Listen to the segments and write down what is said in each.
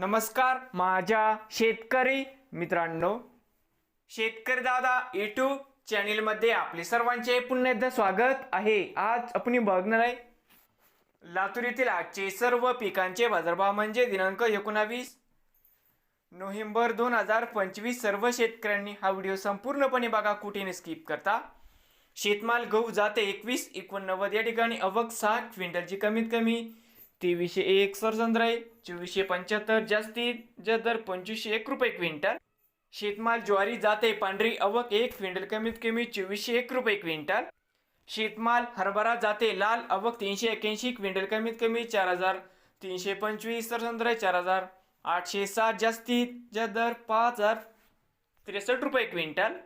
नमस्कार माझ्या शेतकरी मित्रांनो. शेतकरी दादा यूट्यूब चॅनेलमध्ये आपले सर्वांचे पुन्हा एकदा स्वागत आहे. आज आपण बघणार आहे. लातूर येथील आजचे सर्व पिकांचे बाजारभाव म्हणजे दिनांक एकोणावीस नोव्हेंबर दोन हजार पंचवीस सर्व शेतकऱ्यांनी हा व्हिडिओ संपूर्णपणे बघा कुठेने स्किप करता. शेतमाल गहू जाते एकवीस एकोणनव्वद या ठिकाणी अवक सहा क्विंटलची कमीत कमी तेवीसशे एक सरसंद्र चोवीसशे पंच्याहत्तर जास्तीत जास्त दर पंचवीसशे एक रुपये क्विंटल. शेतमाल ज्वारी जाते पांढरी अवक एक क्विंटल कमीत कमी चोवीसशे एक रुपये क्विंटल. शेतमाल हरभरा जाते लाल अवक तीनशे एक्याऐंशी क्विंटल कमीत कमी चार हजार तीनशे पंचवीस सरसंद्र चार हजार आठशे सात जास्तीत जास्त दर पाच हजार त्रेसष्ट रुपये क्विंटल.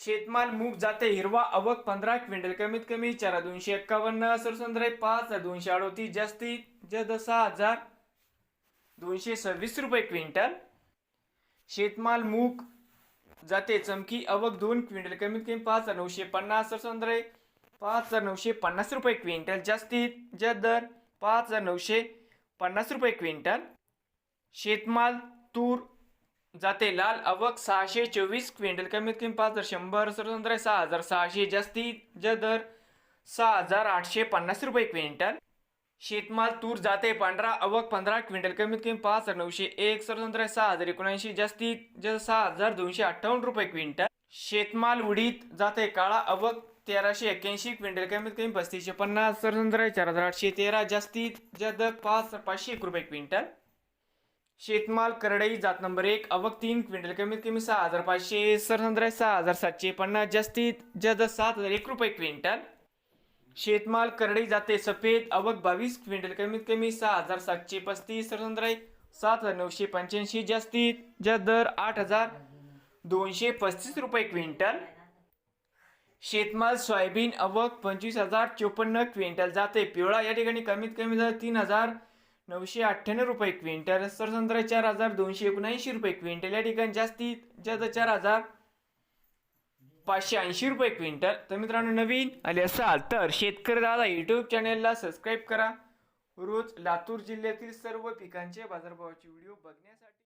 शेतमाल मूग जाते हिरवा अवक पंधरा क्विंटल कमीत कमी चार दोनशे एक्कावन्न सरसंद्रे पाच हजार दोनशे अडोतीस जास्तीत जास्त सहा हजार दोनशे सव्वीस रुपये क्विंटल. शेतमाल मूग जाते चमकी अवक दोन क्विंटल कमीत कमी पाच हजार नऊशे पन्नास सरसंद्रे पाच हजार नऊशे पन्नास रुपये क्विंटल जास्तीत जास्त दर पाच हजार नऊशे पन्नास रुपये क्विंटल. शेतमाल तूर जाते. लाल अवक सहाशे चोवीस क्विंटल. कमीत कमी पाच हजार शंभर स्वतंत्र सहा हजार सहाशे. जास्तीत ज दर सहा हजार आठशे पन्नास रुपये क्विंटल. शेतमाल तूर जाते पांढरा. अवक पंधरा क्विंटल. कमीत कमी पाच हजार नऊशे एक स्वतंत्र सहा हजार एकोणऐंशी. जास्तीत ज सहा हजार दोनशे अठ्ठावन्न रुपये क्विंटल. शेतमाल उडीत जाते काळा. अवक तेराशे एक्क्याऐंशी क्विंटल. कमीत कमी पस्तीसशे पन्नास स्वतंत्र चार हजार आठशे तेरा. जास्तीत ज दर पाच पाचशे एक रुपये क्विंटल. शेतमाल करडई जात नंबर एक अवक तीन क्विंटल कमीत कमी सहा हजार पाचशे सरसंद्र सहा हजार सातशे पन्नास जास्तीत जास्त सात हजार एक रुपये क्विंटल. शेतमाल करडई जाते सफेद अवक बावीस क्विंटल कमीत कमी सहा हजार सातशे पस्तीस सरसंद्र सात हजार नऊशे पंच्याऐंशी जास्तीत जास्त दर आठ हजार दोनशे पस्तीस रुपये क्विंटल. शेतमाल सोयाबीन अवक पंचवीस हजार चोपन्न क्विंटल जाते पिवळा या ठिकाणी कमीत कमी दर तीन हजार नऊशे अठ्ठ्याण्णव रुपये क्विंटल सरसंद्र चार हजार दोनशे एकोणऐंशी रुपये क्विंटल. या ठिकाणी जास्तीत जास्त चार हजार पाचशे ऐंशी रुपये क्विंटल. तर मित्रांनो नवीन आले असाल तर शेतकरी दादा यूट्यूब चॅनेलला सबस्क्राईब करा. रोज लातूर जिल्ह्यातील सर्व पिकांचे बाजारभावाचे व्हिडिओ बघण्यासाठी